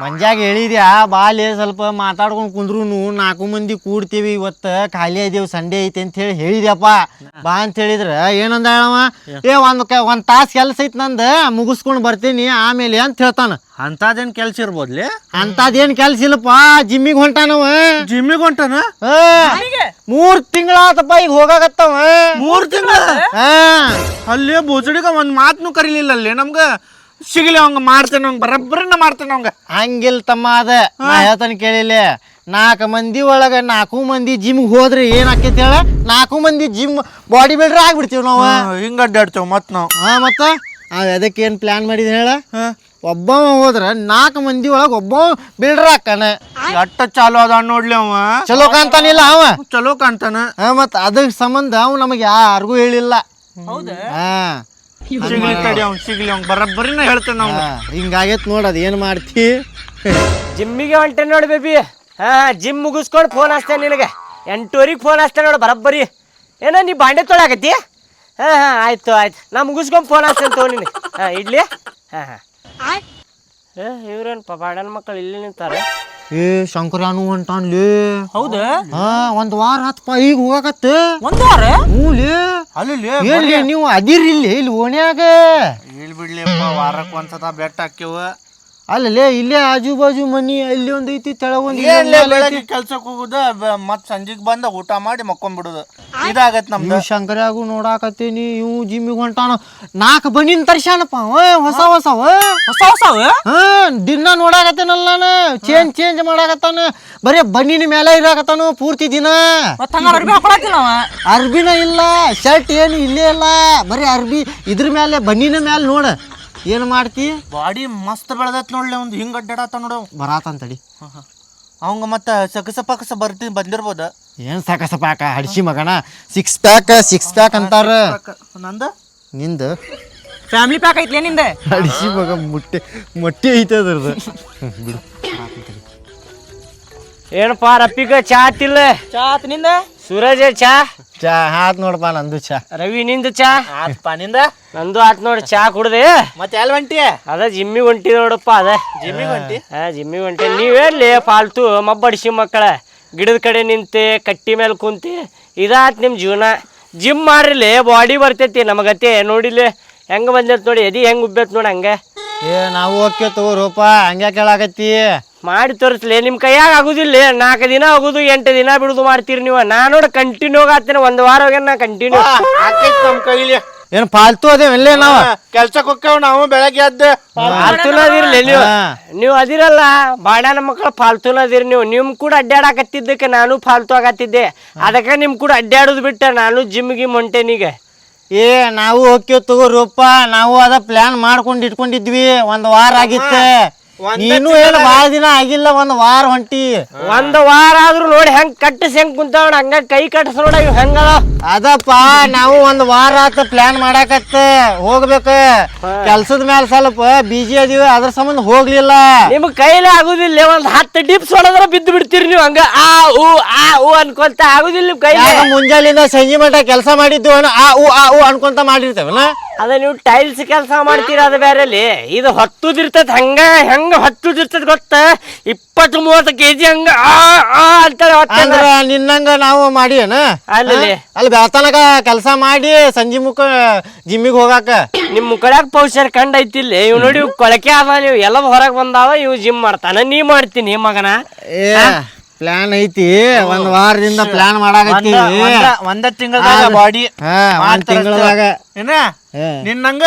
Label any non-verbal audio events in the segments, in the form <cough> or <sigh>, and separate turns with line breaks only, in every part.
ಮಂಜಾಗ ಹೇಳಿದ್ಯಾ ಬಾಲೆ ಸ್ವಲ್ಪ ಮಾತಾಡ್ಕೊಂಡು ಕುಂದ್ರುನು ನಾಲ್ಕು ಮಂದಿ ಕೂಡ್ತೀವಿ ಇವತ್ತು ಖಾಲಿ ಐದೇವು ಸಂಡೆ ಐತಿ ಅಂತ ಹೇಳಿ ಹೇಳಿದ್ಯಪ್ಪ. ಬಾ ಅಂತ ಹೇಳಿದ್ರ ಏನಂದ ಹೇಳವ? ಏ. ಒಂದ್ ಕ ಒಂದ್ ತಾಸ್ ಕೆಲ್ಸ ಐತಿ ನಂದು ಮುಗಿಸ್ಕೊಂಡು ಬರ್ತೀನಿ ಆಮೇಲೆ ಅಂತ ಹೇಳ್ತಾನ.
ಅಂತದೇನ್ ಕೆಲ್ಸ ಇರ್ಬೋದ್ಲಿ?
ಅಂತದೇನ್ ಕೆಲ್ಸ ಇಲ್ಲಪ್ಪ ಜಿಮ್ಮಿಗೆ ಹೊಂಟಾನವ.
ಜಿಮ್ಮಿಗೆ ಹೊಂಟನ?
ಆ, ಮೂರ್ ತಿಂಗಳಾತಪ್ಪ ಈಗ ಹೋಗಾಕತ್ತವ.
ಮೂರ್ ತಿಂಗಳ?
ಹಾ.
ಅಲ್ಲೇ ಬೋಚಡಿಗ ಒಂದ್ ಮಾತ್ನು ಕರೀಲಿಲ್ಲ ಅಲ್ಲಿ ನಮ್ಗ? ಸಿಗಲಿ ಅವಂಗ ಮಾಡ್ತೇನೆ ಅವಂಗ ಬರಬ್ಬರನ್ನ ಮಾಡ್ತೇನೆ ಅವಂಗ.
ಹಂಗಿಲ್ ತಮ್ಮ ಅದ. ನಾ ಹೇಳ್ತಾನೆ ಕೇಳಿಲ್ಲ ನಾಲ್ಕು ಮಂದಿ ಒಳಗ ನಾಲ್ಕು ಮಂದಿ ಜಿಮ್ಗೆ ಹೋದ್ರೆ ಏನ್ ಆಕೈತಿ ಹೇಳ? ನಾಲ್ಕು ಮಂದಿ ಜಿಮ್ ಬಾಡಿ ಬಿಲ್ಡರ್ ಆಗ್ಬಿಡ್ತೀವಿ ನಾವು.
ಹಿಂಗ ಅಡ್ಡಾಡ್ತೇವೆ ಮತ್ ನಾವು.
ಹಾ ಮತ್ತ? ಅದಕ್ಕೆ ಏನು ಪ್ಲಾನ್ ಮಾಡಿದ ಹೇಳ? ಒಬ್ಬವ ಹೋದ್ರ ನಾಲ್ಕು ಮಂದಿ ಒಳಗ ಒಬ್ಬ ಬಿಲ್ಡರ್ ಹಾಕಾನ
ಅಟ್ಟ ಚಾಲು ಅದ ನೋಡ್ಲಿ ಅವ.
ಚಲೋ ಕಾಣ್ತಾನಿಲ್ಲ ಅವ.
ಚಲೋ ಕಾಣ್ತಾನ.
ಹಾ ಮತ್ತ ಅದ್ರ ಸಂಬಂಧ ಅವ್ ನಮಗೆ ಯಾರಿಗೂ ಹೇಳಿಲ್ಲ. ಹಾ.
ಸಿಗ್ಲಿ ತಡಿ ಅವ್ನ್ ಸಿಗ್ಲಿ ಅವ್ನ್ ಬರಬ್ಬರಿನ ಹೇಳ್ತೇನೆ ಅವ್ನ.
ಹಾ, ಹಿಂಗಾಗೈತ್ ನೋಡದ್ ಏನ್ ಮಾಡ್ತಿ?
ಜಿಮ್ಮಿಗೆ ಹೊಂಟೆ ನೋಡಿ ಬೇಬಿ. ಹಾ ಜಿಮ್ ಮುಗಿಸ್ಕೊಂಡು ಫೋನ್ ಹಚ್ತೇನೆ ನಿನಗೆ. ಎಂಟೂವರೆಗೆ ಫೋನ್ ಹಚ್ತೇನೆ ನೋಡು ಬರಬ್ಬರಿ. ಏನ ನೀ ಬಾಂಡೆ ತೊಳಕತ್ತಿ? ಹಾ ಹಾ ಆಯ್ತು ಆಯ್ತು. ನಾ ಮುಗಿಸ್ಕೊಂಡು ಫೋನ್ ಹಚ್ತೇನೆ ತಗೋ ನೀನು ಹಾಂ ಇಡ್ಲಿ? ಹಾಂ ಹಾಂ. ಏ ಇವ್ರೇನು ಬಾಡನ ಮಕ್ಕಳು ಇಲ್ಲಿ ನಿಂತಾರೆ?
ಏ ಶಂಕರಾನು ಹೊಂಟಾನ್ಲಿ
ಹೌದ?
ಹಾ ಒಂದ್ ವಾರ ಹತ್ತಪ್ಪ ಈಗ ಹೋಗಕತ್ತ
ಒಂದು ವಾರ?
ಹ್ಞೂ ಲೇ.
ಅಲ್ಲಿ
ಏನ್ಲಿ ನೀವು ಅದಿರಿ ಇಲ್ಲಿ ಇಲ್ಲಿ ಓಣ್ಯಾಗ?
ಇಲ್ಲಿ ಬಿಡ್ಲಿಪ್ಪ ವಾರಕ್ಕೆ ಒಂದ್ಸತ ಬೆಟ್ಟ ಹಾಕ್ಯವ.
ಅಲ್ಲಲೇ ಇಲ್ಲೇ ಆಜು ಬಾಜು ಮನಿ ಅಲ್ಲಿ ಒಂದು ಐತಿ
ತೆಳಗೊಂದು ಕೆಲ್ಸಕ್ಕೆ ಹೋಗುದ ಮತ್ ಸಂಜೆಗ್ ಬಂದ ಊಟ ಮಾಡಿ ಮಕ್ಕೊಂಡ್ಬಿಡುದು ಇದಾಗತ್ ನಮ್ದು.
ಶಂಕರ್ಯಾಗು ನೋಡಾಕತ್ತೀನಿ ಇವು ಜಿಮ್ಮಿಗೆ ಹೊಂಟಾನ. ನಾಲ್ಕು ಬನ್ನಿನ ತರ್ಸ್ಯಾನಪ್ಪ ಹೊಸ
ಹೊಸ ಹೊಸ
ಹೊಸ ದಿನ ನೋಡಾಕತ್ತೇನಲ್ಲ ನಾನು ಚೇಂಜ್ ಚೇಂಜ್ ಮಾಡಾಕತ್ತಾನ. ಬರೀ ಬನ್ನಿನ ಮೇಲೆ ಇರಾಕತ್ತಾನು ಪೂರ್ತಿ ದಿನ. ಅರ್ಬಿನ ಇಲ್ಲ ಶರ್ಟ್ ಏನು ಇಲ್ಲೇ ಇಲ್ಲ. ಬರೀ ಅರ್ಬಿ ಇದ್ರ ಮೇಲೆ ಬನ್ನಿನ ಮೇಲೆ ನೋಡ. ಏನು ಮಾಡ್ತಿ?
ಬಾಡಿ ಮಸ್ತ್ ಬೆಳದತ್ ನೋಡ್ಲಿ ಒಂದು ಹಿಂಗ್ ಅಡ್ಡಾಡತ್ತ ನೋಡು.
ಬರಾತಂತಡಿ
ಅವಂಗ ಮತ್ತ ಸಕಸ ಪಕಸ ಬರ್ತಿ ಬಂದಿರ್ಬೋದ?
ಏನು ಸಕಸ ಪಾಕ ಹಡ್ಸಿ ಮಗಣ ಸಿಕ್ಸ್ ಪ್ಯಾಕ್ ಸಿಕ್ಸ್ ಪ್ಯಾಕ್ ಅಂತಾರ.
ನಂದ?
ನಿಂದ?
ಫ್ಯಾಮಿಲಿ ಪ್ಯಾಕ್ ಐತ್ಲೇ ನಿಂದ?
ಹಡ್ಸಿ ಮಗ ಮೊಟ್ಟೆ ಮೊಟ್ಟೆ ಐತೆ ಅದ್ರದ್ದು. ಬಿಡು.
ಏನಪ್ಪ ರಪ್ಪಿಗ ಚಾತ್ ಇಲ್ಲ. ಚಾತ್ನಿಂದ? ಸೂರಜ್ ಚಾ?
ಚಾ ಹಾತ್ ನೋಡಪ್ಪ ನಂದು ಚಾ.
ರವಿ ನಿಂದ ಚಾ?
ಆತ್ಪ ನಿಂದ?
ನಂದು ಆತ್ ನೋಡಿ ಚಾ ಕುಡ್ದೆ.
ಮತ್ತೆ ಎಲ್ ಹೊಂಟಿ
ಅದ ಜಿಮ್ಮಿ ಹೊಂಟಿ ನೋಡಪ್ಪ ಅದ.
ಜಿಮ್ಮಿ ಹೊಂಟಿ
ಹಾ ಜಿಮ್ಮಿ ಹೊಂಟಿ ನೀವೇನ್ಲಿ ಫಾಲ್ತು? ಮಬ್ಬಡಿಸಿ ಮಕ್ಕಳ. ಗಿಡದ ಕಡೆ ನಿಂತೆ ಕಟ್ಟಿ ಮೇಲೆ ಕುಂತಿ. ಇದಾತ್ ನಿಮ್ಮ ಜೀವನ. ಜಿಮ್ ಮಾಡ್ರಿಲಿ ಬಾಡಿ ಬರ್ತೈತಿ ನಮಗತ್ತೆ ನೋಡಿಲಿ ಹೆಂಗೆ ಬಂದೈತೆ ನೋಡಿ ಎದಿ ಹೆಂಗೆ ಉಬ್ಬೈತೆ ನೋಡಿ ಹಂಗೆ.
ಏ ನಾವು ಓಕೆ ತಗೋರಪ್ಪ ಹಂಗೆ ಕೇಳಾಕತ್ತಿ.
ಮಾಡಿ ತೋರಿಸ್ಲಿ ನಿಮ್ಮ ಕೈಯಾಗ ಆಗುದಿಲ್ಲ. ನಾಲ್ಕು ದಿನ ಆಗುದು ಎಂಟು ದಿನ ಬಿಡುದು ಮಾಡ್ತೀರಿ ನೀವು. ನಾ ನೋಡಿ ಕಂಟಿನ್ಯೂ ಆಗ್ತೀನಿ ಒಂದ್ ವಾರ ಹೋಗ್ಯಾನ ನಾ ಕಂಟಿನ್ಯೂ
ನಮ್ಮ ನಮ್ ಕೈಲಿ.
ಏನು ಪಾಲ್ತು ಅದೇವೆಲ್ಲೇ ನಾವು?
ಕೆಲ್ಸಕ್ಕೆ ಹೋಗ್ತೇವ್ ನಾವು ಬೆಳಗ್ಗೆ ಎದ್ದು.
ಫಾಲ್ತುನ ಅದಿರ್ಲಿ ನೀವು. ನೀವು ಅದಿರಲ್ಲ ಬಾಡ್ಯಾನ ಮಕ್ಕಳು ಫಾಲ್ತುನ ಅದಿರಿ ನೀವು. ನಿಮ್ ಕೂಡ ಅಡ್ಡಾಡಕತ್ತಿದ್ದಕ್ಕೆ ನಾನು ಫಾಲ್ತು ಆಗತ್ತಿದ್ದೆ. ಅದಕ್ಕೆ ನಿಮ್ ಕೂಡ ಅಡ್ಡಾಡೋದು ಬಿಟ್ಟ ನಾನು ಜಿಮ್ ಗಿಮ್ ಹೊಂಟೇನೀಗ
ಏ ನಾವು ಓಕೆ ತಗೋರಪ್ಪ ನಾವು ಅದ ಪ್ಲಾನ್ ಮಾಡ್ಕೊಂಡು ಇಟ್ಕೊಂಡಿದ್ವಿ. ಒಂದ್ ವಾರ ಆಗಿತ್ತೆ. ನೀನು ಏನು ಬಹಳ ದಿನ ಆಗಿಲ್ಲ ಒಂದ್ ವಾರ ಹೊಂಟಿ.
ಒಂದ್ ವಾರ ಆದ್ರೂ ನೋಡಿ ಹೆಂಗ್ ಕಟ್ಟಿಸ್ ಹೆಂಗ್ ಕುಂತಾವ ಹಂಗ ಕೈ ಕಟ್ಟಿಸ್ ನೋಡ ಇವ್ ಹೆಂಗ
ಅದಪ್ಪ ನಾವು ಒಂದ್ ವಾರ ಆತ ಪ್ಲಾನ್ ಮಾಡಾಕತ್ತ. ಹೋಗ್ಬೇಕ. ಕೆಲ್ಸದ ಮೇಲೆ ಸ್ವಲ್ಪ ಬಿಜಿ ಅದೀವಿ ಅದ್ರ ಸಂಬಂಧ ಹೋಗ್ಲಿಲ್ಲ.
ನಿಮ್ ಕೈಲೇ ಆಗುದಿಲ್ಲ ಒಂದ್ ಹತ್ತು ಡಿಪ್ಸ್ ಹೊಡೆದ್ರ ಬಿದ್ದು ಬಿಡ್ತೀರಿ ನೀವು ಹಂಗ. ಆ ಊ ಆ ಊ ಅನ್ಕೊಂತ ಆಗುದಿಲ್ಲ ನಿಮ್
ಕೈ ಮುಂಜಾಲಿಂದ ಸಂಜೆ ಮಟ್ಟ ಕೆಲಸ ಮಾಡಿದ್ದು ಆ ಊ ಆ ಊ ಅನ್ಕೊಂತ ಮಾಡಿರ್ತೇವಲ್ಲ
ಅದ ನೀವು ಟೈಲ್ಸ್ ಕೆಲಸ ಮಾಡ್ತೀರ ಅದು ಬೇರೆಲಿ? ಇದು ಹೊತ್ತುದಿರ್ತದ ಹಂಗ ಹೆಂಗ ಹೊತ್ತುದಿರ್ತದ ಗೊತ್ತ? ಇಪ್ಪತ್ತು ಮೂವತ್ತು ಕೆಜಿ ಹಂಗ ಆ ಆ
ಅಂದ್ರ ನಿನ್ನಂಗ ನಾವು ಮಾಡಿ ಏನ
ಅಲ್ಲಿ
ಅಲ್ಲಿ ಬೆಳತನಕ ಕೆಲಸ ಮಾಡಿ ಸಂಜೆ ಮುಖ ಜಿಮ್ಮಿಗೆ ಹೋಗಾಕ.
ನಿಮ್ ಮುಕ್ಕಳ್ಯಾಗ ಪೌಷರ್ ಕಂಡ್ ಇಲ್ಲಿ ಇವ್ ನೋಡಿ ಇವ್ ಕೊಳಕೆ ಅದ ನೀವು ಎಲ್ಲ ಹೊರಗ್ ಬಂದಾವ ಇವ್ ಜಿಮ್ ಮಾಡ್ತಾನ. ನೀ ಮಾಡ್ತೀನಿ ಮಗನ.
ಏ ಪ್ಲಾನ್ ಐತಿ ಒಂದ್ ವಾರದಿಂದ ಪ್ಲಾನ್ ಮಾಡಾಕತ್ತೀವಿ
ಒಂದ ತಿಂಗಳದಾಗ ಬಾಡಿ
ಒಂದ್ ತಿಂಗಳದಾಗ.
ಏನ? ನಿನ್ನಂಗ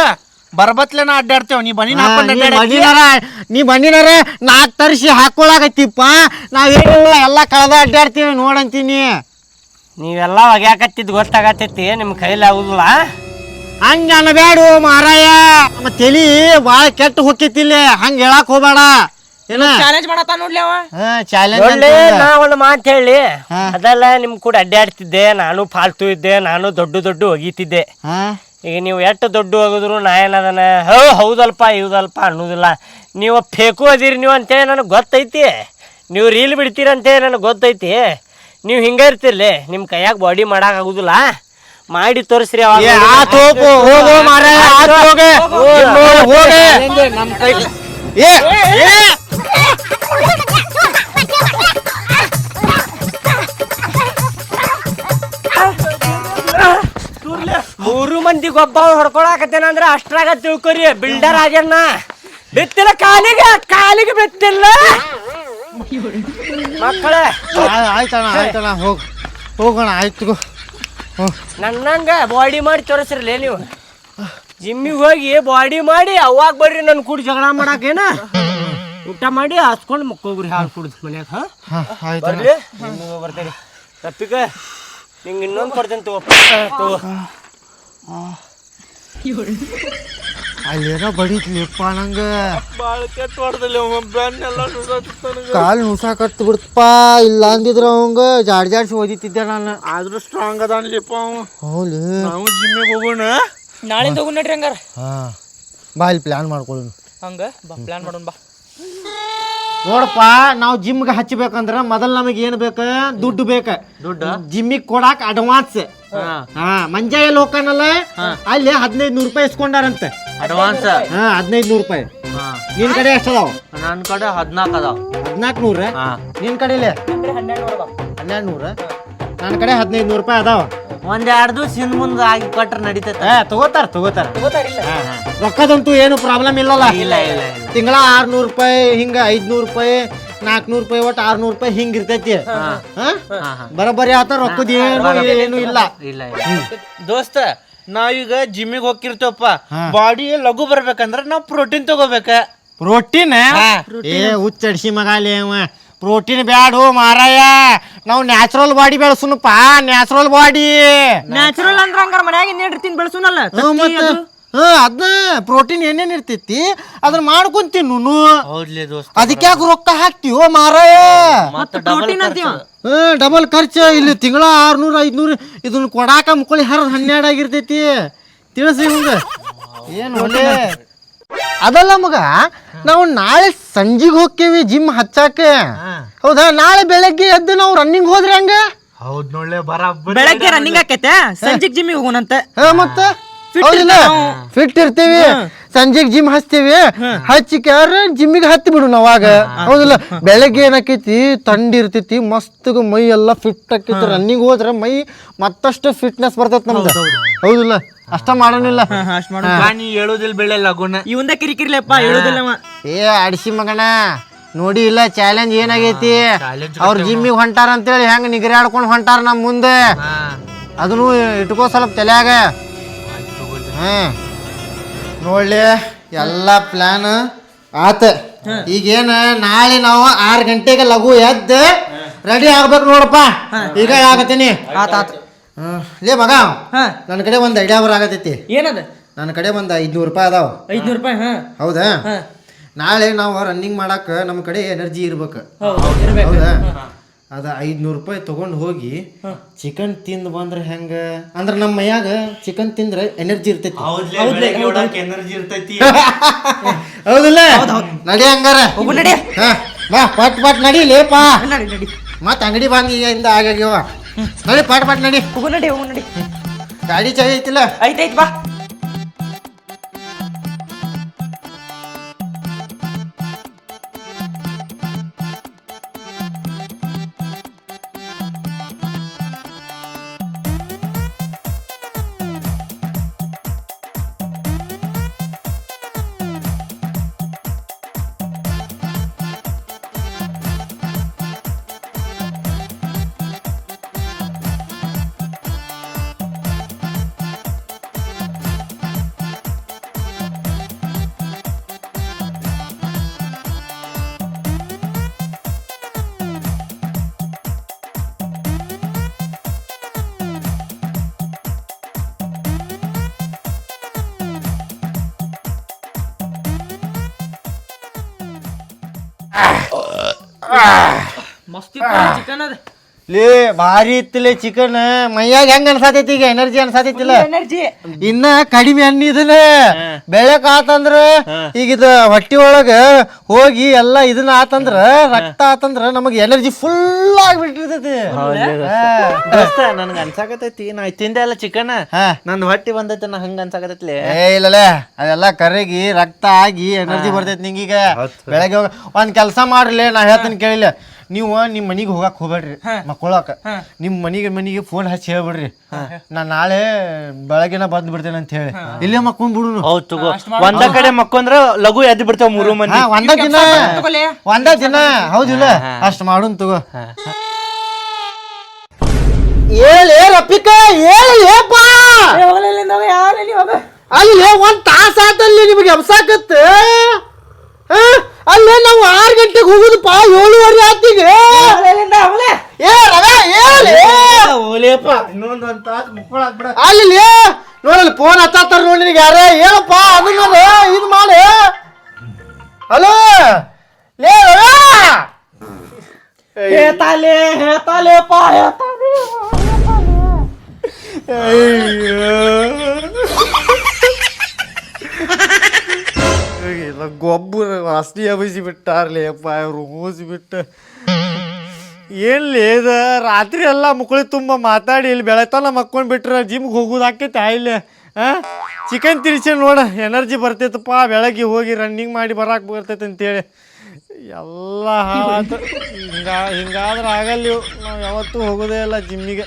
ಬರ್ಬತ್ಲೇನ ಅಡ್ಡಾಡ್ತೇವ್ ನೀ ಬನ್ನಿ
ನೀ. ಬಂದಿನಾರ ನೀ ಬಂದಿನಾರ ನಾಕ್ ತರಿಸಿ ಹಾಕೊಳಕತ್ತಿಪ್ಪ. ನಾವೇನಿಲ್ಲ ಎಲ್ಲ ಕಳೆದ ಅಡ್ಡಾಡ್ತೀವಿ ನೋಡಂತೀನಿ.
ನೀವೆಲ್ಲ ಒಗ್ಯಾಕತ್ತಿದ್ ಗೊತ್ತಾಗತ್ತೈತಿ ನಿಮ್ ಕೈಲಿ ಆಗುದಿಲ್ಲ.
ಹಂಗ ಅನ್ಬೇಡು ಮಾರಾಯ ತಲಿ ಭಾಳ ಕೆಟ್ಟ ಹೊಕ್ಕಿತ್ತಿಲ್ಲ ಹಂಗ ಹೇಳಕ್ ಹೋಗ್ಬೇಡ.
ಚಾಲೆಂಜ್ ಮಾಡತ್ತ ನೋಡ್ಲಿ ಅವ?
ಹಾ ಚಾಲೆಂಜ್
ನೋಡ್ಲಿ ನಾ ಒಂದು ಮಾತು ಹೇಳಿ.
ಹಾ.
ಅದೆಲ್ಲ ನಿಮ್ ಕೂಡ ಅಡ್ಡಾಡ್ತಿದ್ದೆ ನಾನು ಫಾಲ್ತು ಇದ್ದೆ ನಾನು ದೊಡ್ಡ ದೊಡ್ಡ ಒಗಿತಿದ್ದೆ.
ಹಾ.
ಈಗ ನೀವು ಎಷ್ಟ ದೊಡ್ಡ ಹೋಗಿದ್ರು ನಾ ಏನದನ ಹೋ ಹೌದಲ್ಪ ಇವ್ದಲ್ಪ ಅನ್ನೋದಿಲ್ಲ. ನೀವು ಫೇಕು ಅದೀರಿ ನೀವು ಅಂತೇಳಿ ನನಗೆ ಗೊತ್ತೈತಿ. ನೀವು ರೀಲ್ ಬಿಡ್ತೀರಿ ಅಂತೇಳಿ ನನಗೆ ಗೊತ್ತೈತಿ. ನೀವು ಹಿಂಗೆ ಇರ್ತಿರ್ಲಿ ನಿಮ್ಮ ಕೈಯಾಗ ಬಾಡಿ ಮಾಡಕ್ ಆಗುದಿಲ್ಲ. ಮಾಡಿ ತೋರಿಸ್ರಿ ಅವಾಗ.
ಏ ಆತ್ ಹೋಗು ಹೋಗು ಮಾರಾಯ ಆತ್ ಹೋಗೆ. ಹೋಗೆ.
ನಮ್
ಏ ಏ
ಮೂರು ಮಂದಿ ಗೊಬ್ಬ ಹೊಡ್ಕೊಳಕತ್ತೇನಂದ್ರ ಅಷ್ಟ್ರಾಗ ತಿಳ್ಕೊರಿ ಬಿಲ್ಡರ್ ಆಗ್ಯಾನ. ಬಿತ್ತಿಲ್ಲ ಕಾಲಿಗೆ ಕಾಲಿಗೆ ಬಿತ್ತಿಲ್ಲ. ಮಕ್ಕಳೇ.
ಆಯ್- ಆಯ್ತಣ್ಣ ಆಯ್ತಣ್ಣ ಹೋಗ್. ಹೋಗೋಣ ಆಯ್ತು
ನನ್ನಂಗ ಬಾಡಿ ಮಾಡಿ ತೋರಿಸ್ರಲ್ಲ ನೀವು. ಜಿಮ್ಮಿಗೆ ಹೋಗಿ ಬಾಡಿ ಮಾಡಿ ಅವಾಗ ಬರ್ರಿ ನನ್ನ ಕೂಡ ಜಗಳ ಮಾಡಾಕೇನ. ಊಟ ಮಾಡಿ ಹಾಸ್ಕೊಂಡು ಮಕ್ಕೋಗ್ರಿ ಹಾಲು ಕುಡಿದ್ ಮನ್ಯಾಗ ಹಾ? ಬರ್ತೀರಿ. ತಪ್ಪಿಕ ನಿಂಗೆ ಇನ್ನೊಂದು ಕೊಡ್ತೇನೆ ತಗೋ. ತಗೋ.
ಅಲ್ಲೇನೋ ಬಡಿತ್ಲಿಪ್ಪ ನಂಗೆ.
ಭಾಳ ಕೆಟ್ಟ ಹೊಡೆದಲ್ಲಿ ಅವ ಬೆನ್ನೆಲ್ಲ
ಕಾಲು ನುಸಾಕತ್ತು ಬಿಡ್ತಪ್ಪ ಇಲ್ಲ ಅಂದಿದ್ರ ಅವಂಗ. ಜಾಡ್ ಜಾಡ್ಸಿ ಓದಿತಿದ್ದೆ ನಾನು.
ಆದ್ರೂ ಸ್ಟ್ರಾಂಗ್ ಅದಾನ್ಲಿಪ್ಪ ಅವ.
ಹೌದು.
ನಾವು ಜಿಮ್ಮಿಗೆ ಹೋಗೋಣ.
ನಾಳೆ ಹೋಗೋಣ ನಡ್ರಿ ಹಂಗಾರ.
ಹಾಂ. ಬಾ ಇಲ್ಲಿ ಪ್ಲ್ಯಾನ್ ಮಾಡ್ಕೊಳ್ಳೋಣ.
ಹಂಗ? ಬಾ ಪ್ಲಾನ್ ಮಾಡೋಣ ಬಾ.
ನೋಡಪ್ಪ ನಾವು ಜಿಮ್ಗೆ ಹಚ್ಚಬೇಕಂದ್ರ ಮೊದಲು ನಮಗೆ ಏನು ಬೇಕು? ದುಡ್ಡು ಬೇಕು. ದುಡ್ಡು? ಜಿಮ್ಮಿಗೆ ಕೊಡಾಕ ಅಡ್ವಾನ್ಸ್ ಹಾ. ಮಂಜಾಯ ಲೋಕನಲ್ಲ ಅಲ್ಲಿ ಹದಿನೈದು ನೂರು ರೂಪಾಯಿ ಇಸ್ಕೊಂಡಾರಂತೆ.
ಅಡ್ವಾನ್ಸ್
ಹಾ ಹದಿನೈದು ನೂರು ರೂಪಾಯಿ ನಿನ್ ಕಡೆ ಎಷ್ಟು ಅದಾವ
ನನ್ನ ಕಡೆ ಹದಿನಾಲ್ಕು ಅದಾವ.
ಹದಿನಾಲ್ಕು ನೂರ ನಿನ್ ಇಲ್ಲ ಹನ್ನೆರಡು ನೂರ ನನ್ನ ಕಡೆ ಹದಿನೈದು ನೂರು ರೂಪಾಯಿ ಅದಾವ.
ಒಂದ್ ಎರಡು ದಿವಸ ಹಿಂದ್ ಮುಂದೆ ಆಗಿ ಕೊಟ್ರೆ ನಡೀತೈತೆ.
ತಗೋತಾರ ತಗೋತಾರ. ಹಾ, ಹಾ. ರೊಕ್ಕದಂತೂ ಏನು ಪ್ರಾಬ್ಲಮ್ ಇಲ್ಲಲ್ಲ.
ಇಲ್ಲ ಇಲ್ಲ ಇಲ್ಲ.
ತಿಂಗಳ ಆರ್ನೂರು ರೂಪಾಯಿ ಹಿಂಗ ಐದ್ನೂರು ರೂಪಾಯಿ ನಾಲ್ಕುನೂರು ರೂಪಾಯಿ ಒಟ್ಟು ಆರ್ನೂರು ರೂಪಾಯಿ ಹಿಂಗ ಇರ್ತೈತಿ ಹಾ? ಬರೋಬ್ಬರಿ ಆತ ರೊಕ್ಕದ ಏನು ಏನು ಇಲ್ಲ.
ಇಲ್ಲ
ದೋಸ್ತ ನಾವೀಗ ಜಿಮ್ಮಿಗೆ ಹೋಗಿರ್ತೇವಪ್ಪ. ಬಾಡಿ ಲಘು ಬರ್ಬೇಕಂದ್ರ ನಾವು ಪ್ರೋಟೀನ್ ತಗೋಬೇಕ.
ಪ್ರೋಟೀನ್? ಏ ಹುಚ್ಚಡಿಸಿ ಮಗಾಲಿ ಅವ. ಪ್ರೋಟೀನ್ ಬ್ಯಾಡು ಮಾರಾಯ. ನಾವು ನ್ಯಾಚುರಲ್ ಬಾಡಿ ಬೆಳೆಸುನಪ್ಪ. Natural body.
ನ್ಯಾಚುರಲ್ ಅಂದ್ರ ಹಂಗಾರ ಮನ್ಯಾಗ ಇನ್ನೇನ್ ತಿನ್ ಬೆಳ್ಸುನಲ್ಲ
ಹಾ ಅದನ್ನ ಪ್ರೋಟೀನ್ ಏನೇನ್ ಇರ್ತೈತಿ ಅದನ್ನ ಮಾಡ್ಕೊಂಡ್ ತಿನ್ನು
ಹೌದ್ಲಿ ದೋಸ್ತ
ಅದಕ್ಕೆ ಯಾಕೆ ರೊಕ್ಕ ಹಾಕ್ತಿವೋ ಮಾರಾಯ?
ಮತ್ತೆ ಡಬಲ್
ಪ್ರೋಟೀನ್ ಅಂತೀವ?
ಹ್ಮ್ ಡಬಲ್ ಖರ್ಚು. ಇಲ್ಲಿ ತಿಂಗಳ ಆರ್ನೂರ ಐದ್ನೂರು ಇದನ್ನ ಕೊಡಾಕ ಮುಕ್ಕಳಿ ಹರ ಹನ್ನೆರಡು ಆಗಿರ್ತೈತಿ ತಿಳಿಸಿ ನಿಮ್ಗೆ ಏನು ಒಳ್ಳೆ? ಅದಲ್ಲ ಮಗ ನಾವು ನಾಳೆ ಸಂಜಿಗೆ ಹೋಗ್ತೇವಿ ಜಿಮ್ ಹಚ್ಚಾಕ. ಹೌದಾ? ನಾಳೆ ಬೆಳಗ್ಗೆ ಎದ್ದು ನಾವು ರನ್ನಿಂಗ್ ಹೋದ್ರೆ ಹಂಗ?
ಹೌದ್ ನೋಡ್ಲೆ ಬರ
ಬೆಳಗ್ಗೆ ರನ್ನಿಂಗ್ ಆಕೈತೆ ಸಂಜೆಗ್ ಜಿಮ್ಮಿಗೆ ಹೋಗೋಣಂತೆ.
ಹಾ ಮತ್ತ? ಹೌದಿಲ್ಲ ಫಿಟ್ ಇರ್ತೀವಿ ಸಂಜೆಗೆ ಜಿಮ್ ಹಚ್ತೀವಿ. ಹಚ್ಚಿಕ್ಯಾರ ಜಿಮ್ಮಿಗೆ ಹತ್ತಿ ಬಿಡು ಅವಾಗ ಹೌದಿಲ್ಲ? ಬೆಳಗ್ಗೆ ಏನಾಕೈತಿ? ತಂಡಿ ಇರ್ತೈತಿ ಮಸ್ತ್ ಮೈ ಎಲ್ಲ ಫಿಟ್ ಆಕೈತಿ. ರನ್ನಿಂಗ್ ಹೋದ್ರೆ ಮೈ ಮತ್ತಷ್ಟು ಫಿಟ್ನೆಸ್ ಬರ್ತೈತಿ ನಮ್ದು. ಹೌದಿಲ್ಲ? ಅಷ್ಟ ಮಾಡೋನಿಲ್ಲ.
ನೀ ಹೇಳೋದಿಲ್ಲ
ಇವಂದ ಕಿರಿಕಿರಿಲೆಪ್ಪ ಹೇಳುದಿಲ್ಲ
ಏ ಅಡಿಸಿ ಮಗಣ ನೋಡಿ ಇಲ್ಲ ಚಾಲೆಂಜ್ ಏನಾಗೈತಿ? ಅವ್ರ ಜಿಮ್ಮಿಗೆ ಹೊಂಟಾರ ಅಂತೇಳಿ ಹೆಂಗ್ ನಿಗರಿ ಆಡ್ಕೊಂಡು ಹೊಂಟಾರ ನಮ್ಮ ಮುಂದೆ? ಅದನ್ನು ಇಟ್ಕೋ ಸ್ವಲ್ಪ ತಲ್ಯಾಗ. ಹ್ಮ್ ನೋಡ್ಲಿ ಎಲ್ಲ ಪ್ಲಾನ್ ಆತ. ಈಗೇನ ನಾಳೆ ನಾವು ಆರು ಗಂಟೆಗೆ ಲಘು ಎದ್ದು ರೆಡಿ ಆಗ್ಬೇಕು ನೋಡಪ್ಪ. ಈಗ ಆಗತ್ತೀನಿ. ಲೇ ಮಗ
ಹಾ.
ನನ್ನ ಕಡೆ ಒಂದು ಐಡಿಯಾ ಬರಾಕತೈತಿ
ಏನದ?
ನನ್ನ ಕಡೆ ಒಂದು ಐದ್ನೂರು ರೂಪಾಯಿ ಅದಾವ.
ಐದ್ನೂರು ರೂಪಾಯಿ ಹಾ.
ಹೌದಾ? ನಾಳೆ ನಾವು ರನ್ನಿಂಗ್ ಮಾಡಾಕ ನಮ್ಮ ಕಡೆ ಎನರ್ಜಿ ಇರ್ಬೇಕು.
ಹೌದಾ
ಅದ ಐದ್ನೂರು ರೂಪಾಯಿ ತಗೊಂಡು ಹೋಗಿ ಚಿಕನ್ ತಿಂದು ಬಂದ್ರೆ ಹೆಂಗ? ಅಂದ್ರ ನಮ್ಮ ಮೈಯಾಗ ಚಿಕನ್ ತಿಂದ್ರೆ ಎನರ್ಜಿ ಇರ್ತೈತಿ.
ಎನರ್ಜಿ ಇರ್ತೈತಿ. <laughs>
ಹೌದಿಲ್ಲ? ನಡಿ ಹಂಗಾರ.
ಹೋಗು ನಡಿ.
ಹಾ ಬಾ ಪಟ್ ಪಟ್ ನಡಿ ಲೇಪಾ ಮತ್ ಅಂಗಡಿ ಬಂದ್ ಇಂದ ಆಗ್ಯಾವ ನಡಿ ಪಟ್ ಪಟ್ ನಡಿ.
ಹೋಗು ನಡಿ ಹೋಗು ನಡಿ.
ಗಾಡಿ ಚಾಯ್ ಐತಿಲ್ಲ?
ಐತೈತ್ ಬಾ. ಮಸ್ತ್ ಚಿಕನ್ ಅದ
ಲೇ ಭಾರಿ ಇತ್ತಲೇ ಚಿಕನ್ ಮೈಯಾಗ ಹೆಂಗ ಅನ್ಸಾತೈತಿ ಈಗ? ಎನರ್ಜಿ ಅನ್ಸಾತೈತಿಲ್ಲ?
ಎನರ್ಜಿ
ಇನ್ನ ಕಡಿಮೆ ಅನ್ನ ಇದನ್ನ ಬೆಳಕ್ ಆತಂದ್ರ ಈಗ ಇದು ಹೊಟ್ಟಿ ಒಳಗ ಹೋಗಿ ಎಲ್ಲ ಇದನ್ನ ಆತಂದ್ರ ರಕ್ತ ಆತಂದ್ರ ನಮಗ್ ಎನರ್ಜಿ ಫುಲ್ ಆಗ್ಬಿಟ್ಟಿರ್ತೈತಿ.
ನನ್ಗ ನನ್ಗೆ ಅನ್ಸಾಕತೈತಿ ನಾ ತಿಂದೆ ಅಲ್ಲ ಚಿಕನ್
ನನ್ನ
ನನ್ ಹೊಟ್ಟಿ ಬಂದೈತಿ ನಾ ಹಂಗ ಅನ್ಸಾಕತೈತಿ
ಏ ಇಲ್ಲಲೇ ಅದೆಲ್ಲ ಕರಗಿ ರಕ್ತ ಆಗಿ ಎನರ್ಜಿ ಬರ್ತೈತಿ ನಿಂಗೀಗ. ಬೆಳಗ್ಗೆ ಹೋಗ ಒಂದ್ ಕೆಲಸ ಮಾಡ್ರಿ ನಾ ಹೇಳ್ತೀನಿ ಕೇಳಿಲ್ಲ. ನೀವು ನಿಮ್ಮ ಮನಿಗೆ ಹೋಗಕ್ ಹೋಗ್ಬೇಡ್ರಿ. ಮಕ್ಕೊಳಕ ನಿಮ್ಮ ಮನಿಗೆ ಮನಿಗೆ ಫೋನ್ ಹಚ್ಚಿ ಹೇಳ್ಬಿಡ್ರಿ. ನಾ ನಾಳೆ ಬೆಳಗ್ಗೆನ ಬಂದ್ ಬಿಡ್ತೇನೆ ಅಂತ ಹೇಳಿ. ಇಲ್ಲೇ ಮಕ್ಕೊಂಡ್ ಬಿಡು
ಹೌದ್ ತಗೋ. ಒಂದ ಕಡೆ ಮಕ್ಕೊಂದ್ರ ಲಘು ಎದ್ದು ಬಿಡ್ತಾವ ಮೂರು ಮಂದಿ.
ಒಂದ ದಿನ. ಒಂದ ದಿನ. ಹೌದಿಲ್ಲ ಅಷ್ಟ್ ಮಾಡು ತಗೋ. ಏಳೇ ರಪ್ಪಿಕ ಏಪ ಅಲ್ಲಿ ಒಂದ್ ತಾಸ ಆತಲ್ಲಿ ನಿಮಗೆ ಎಬ್ಸಾಕತ್ತ ಅಲ್ಲೇ ನಾವು ಆರು ಗಂಟೆಗೆ ಹೋಗುದಪ್ಪ ಏಳುವರೆ ಆತಿಗೆ ಏ ರವೆ
ಓಲೇಪ ಇನ್ನೊಂದ್ ಒಂದ್ ತಾಸ್
ಅಲ್ಲಿ ನೋಡಲ್ಲಿ ಫೋನ್ ಹತ್ತಾತಾರ ನೋಡಿ ನಿನಗೆ ಯಾರೇ ಹೇಳಪ್ಪ ಅದನ್ನ ಇದು ಮಾಡಿ. ಹಲೋ? ಲೇ ರವೆ
ಹೇಳ್ತಾಲೆ ಹೇಳ್ತಾಲೆಪ್ಪ ಹೇಳ್ತಾಲೆ
ಇಲ್ಲ ಗೊಬ್ಬರ ವಾಸನೆ ಅಬಿಸಿ ಬಿಟ್ಟಾರ್ಲಿ ಅಪ್ಪ ಇವರು ಮೂಸಿ ಬಿಟ್ಟ ಏನ್ಲಿ ಇದ? ರಾತ್ರಿ ಎಲ್ಲ ಮುಕ್ಕಳಿ ತುಂಬ ಮಾತಾಡಿ, ಇಲ್ಲಿ ಬೆಳತನ ಮಕ್ಕೊಂಡ್ ಬಿಟ್ರ ಜಿಮ್ಗೆ ಹೋಗೋದು ಆಕೈತೆ, ಇಲ್ಲಿ ಹಾಂ ಚಿಕನ್ ತಿರ್ಸಿ ನೋಡ ಎನರ್ಜಿ ಬರ್ತೈತಪ್ಪ ಬೆಳಗ್ಗೆ ಹೋಗಿ ರನ್ನಿಂಗ್ ಮಾಡಿ ಬರಾಕ್ ಬರ್ತೈತೆ ಅಂತೇಳಿ. ಎಲ್ಲ ಹಾಳಾತ. ಹಿಂಗ ಹಿಂಗಾದ್ರೆ ಆಗಲ್ಲ ನಾವು ಯಾವತ್ತೂ ಹೋಗೋದೇ ಇಲ್ಲ ಜಿಮ್ಮಿಗೆ.